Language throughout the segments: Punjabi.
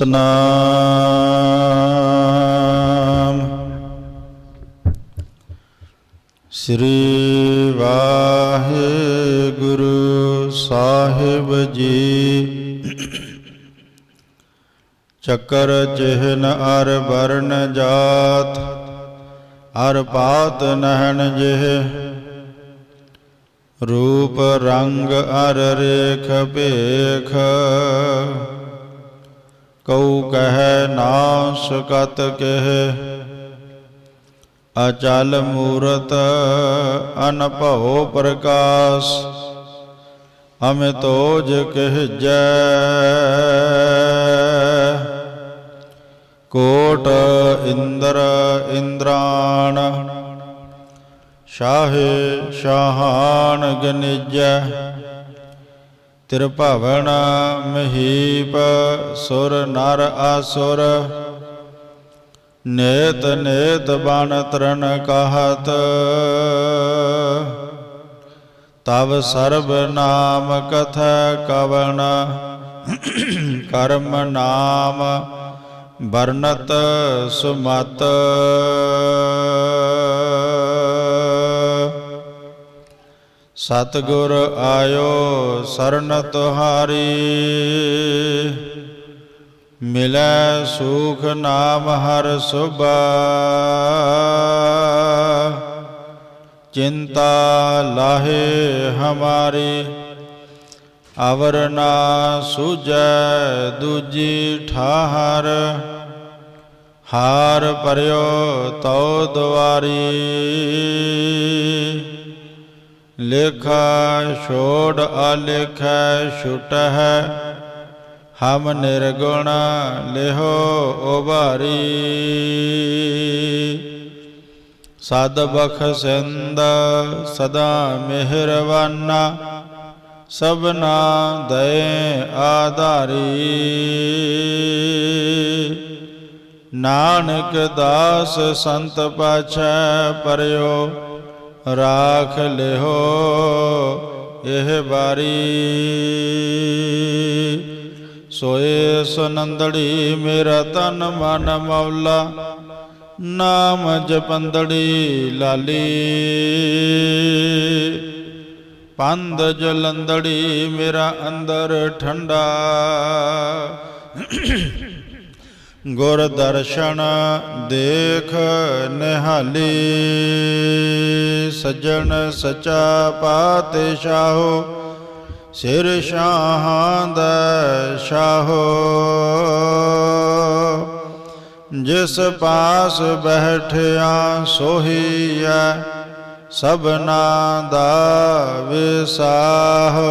ਸਤਨਾਮ। ਸ੍ਰੀ ਵਾਹਿਗੁਰੂ ਸਾਹਿਬ ਜੀ। ਚੱਕਰ ਚਿਹਨ ਅਰ ਵਰਨ ਜਾਤ, ਅਰ ਪਾਤ ਨਹਨ ਜਿਹ। ਰੂਪ ਰੰਗ ਅਰ ਰੇਖ ਭੇਖ ਕਉ ਕਹਿ ਨਾ ਕਤ ਕਹਿ। ਅਚਲ ਮੂਰਤ ਅਨਭਉ ਪ੍ਰਕਾਸ਼, ਅਮਿਤੋਜ ਕਹਿਜੈ। ਕੋਟ ਇੰਦਰ ਇੰਦਰਾਣ ਸ਼ਾਹੇ ਸ਼ਾਹਾਨ ਗਨਿਜੈ। ਤ੍ਰਿਭਵਨ ਮਹੀਪ, ਸੁਰ ਨਰ ਆਸੁਰ ਨੇਤ ਨੇਤ ਬਨ ਤਰਨ ਕਹਤ। ਤਵ ਸਰਬ ਨਾਮ ਕਥੈ ਕਵਨ ਕਰਮ ਨਾਮ ਵਰਨਤ ਸੁਮਤ। ਸਤਗੁਰ ਆਇਓ ਸਰਨ ਤੁਹਾਰੀ। ਮਿਲੈ ਸੁਖ ਨਾਮ ਹਰ ਸੁਭਾ। ਚਿੰਤਾ ਲਾਹੇ ਹਮਾਰੀ। ਅਵਰ ਨਾ ਸੁਜੈ ਦੂਜੀ ਠਾਹਰ। ਹਾਰ ਪਰਿਓ ਤਉ ਦੁਆਰੀ। ਲੇਖਾ, ਛੋੜ ਆਲੇਖੈ ਛੁਟ ਹਮ ਨਿਰਗੁਣ ਲਿਹੋ ਉਭਾਰੀ। ਸਦ ਬਖਸ਼ਿੰਦ ਸਦਾ ਮਿਹਰਵਾਨਾ। ਸਭਨਾ ਦਇ ਆਧਾਰੀ। ਨਾਨਕ ਦਾਸ ਸੰਤ ਪਾਛੈ ਪਰਿਓ। ਰਾਖ ਲਿਹੋ ਇਹ ਬਾਰੀ। ਸੋਏ ਸੁਨੰਦੜੀ ਮੇਰਾ ਤਨ ਮਨ ਮੌਲਾ, ਨਾਮ ਜਪੰਦੜੀ ਲਾਲੀ। ਪੰਦ ਜਲੰਦੜੀ ਮੇਰਾ ਅੰਦਰ ਠੰਡਾ। ਗੁਰ ਦਰਸ਼ਨ ਦੇਖ ਨਿਹਾਲੀ, ਸੱਜਣ ਸਚਾ ਪਾਤਸ਼ਾਹੋ, ਸਿਰ ਸ਼ਾਹਾਂ ਦਾ ਸ਼ਾਹੋ ਜਿਸ ਪਾਸ ਬੈਠਿਆ ਸੋਹੀਐ ਸਭਨਾ ਦਾ ਵਿਸਾਹੋ।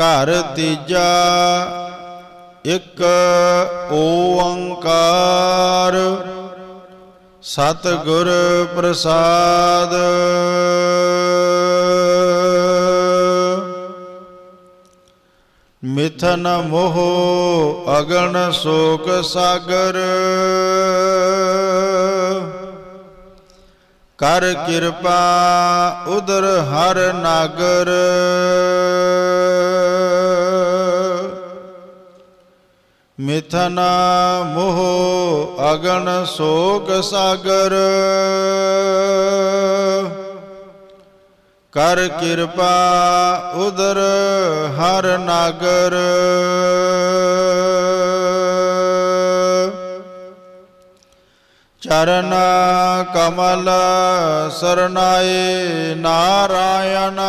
ਘਰ ਤੀਜਾ, ਇੱਕ ਓੰਕਾਰ। ਸਤਿਗੁਰ ਪ੍ਰਸਾਦ। ਮਿਥਨ ਮੋਹ ਅਗਣ ਸੋਕ ਸਾਗਰ। ਕਰ ਕਿਰਪਾ ਉਦਰ ਹਰ ਨਾਗਰ। ਮਿਥਨ ਮੋਹ ਅਗਨ ਸੋਕ ਸਾਗਰ। ਕਰ ਕਿਰਪਾ ਉਦਰ ਹਰ ਨਾਗਰ। ਚਰਨ ਕਮਲ ਸਰਨਾਏ ਨਾਰਾਇਣ।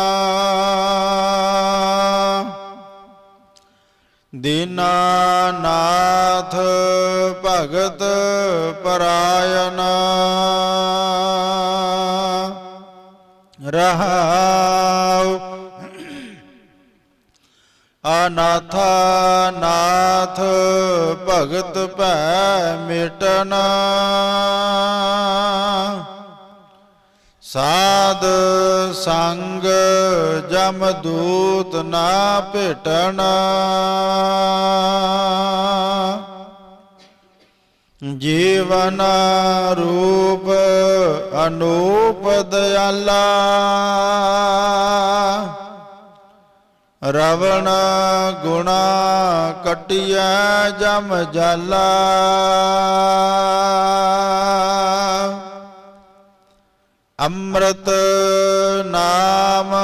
ਦੀਨਾਨਾਥ ਭਗਤ ਪਰਾਇਣ। ਰਹਾਉ। ਅਨਾਥਾ ਨਾਥ ਭਗਤ ਭੈ ਮਿਟਨ। ਸਾਧ ਸੰਗ ਜਮ ਦੂਤ ਨਾ ਭੇਟਣਾ। ਜੀਵਨ ਰੂਪ ਅਨੂਪ ਦਇਆਲਾ। ਰਵਣ ਗੁਣਾ ਕਟਿਐ ਜਮ ਜਾਲਾ। ਅੰਮ੍ਰਿਤ ਨਾਮ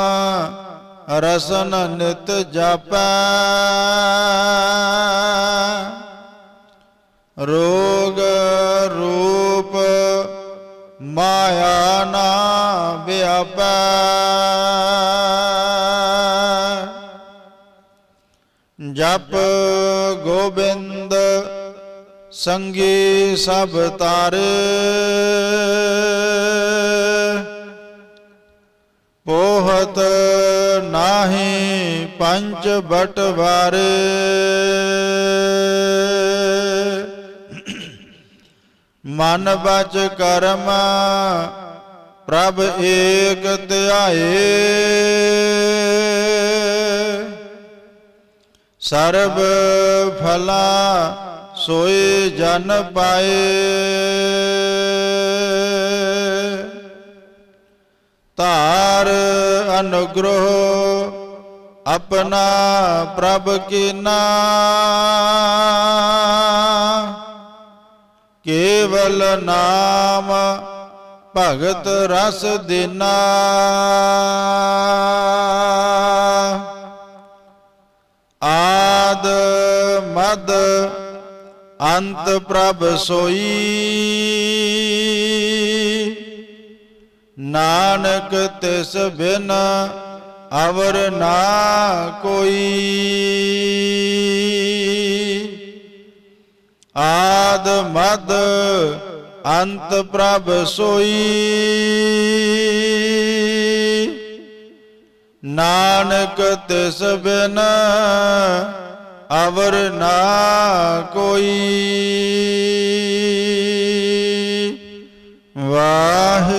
ਰਸਨ ਨਿਤ ਜਪੈ। ਰੋਗ ਰੂਪ ਮਾਇਆ ਨਾ ਵਿਆਪੈ। ਜਪ ਗੋਬਿੰਦ ਸੰਗੀ ਸਭ ਤਾਰੇ। ਪੋਹਤ ਨਾਹੀ ਪੰਜ ਬਟਵਾਰੇ ਮਨ ਬਚ ਕਰਮ ਪ੍ਰਭ ਏਕ ਧਿਆਏ ਸਰਬ ਫਲਾ ਸੋਈ ਜਨ ਪਾਏ। ਧਾਰ ਅਨੁਗ੍ਰਹ ਆਪਣਾ ਪ੍ਰਭ ਕੀਨਾ। ਕੇਵਲ ਨਾਮ ਭਗਤ ਰਸ ਦੇਨਾ। ਆਦ ਮਦ ਅੰਤ ਪ੍ਰਭ ਸੋਈ। ਨਾਨਕ ਤਿਸ ਬਿਨ ਅਵਰ ਨਾ ਕੋਈ। ਆਦ ਮਦ ਅੰਤ ਪ੍ਰਭ ਸੋਈ। ਨਾਨਕ ਤਿਸ ਬਿਨ ਅਵਰ ਨਾ ਕੋਈ।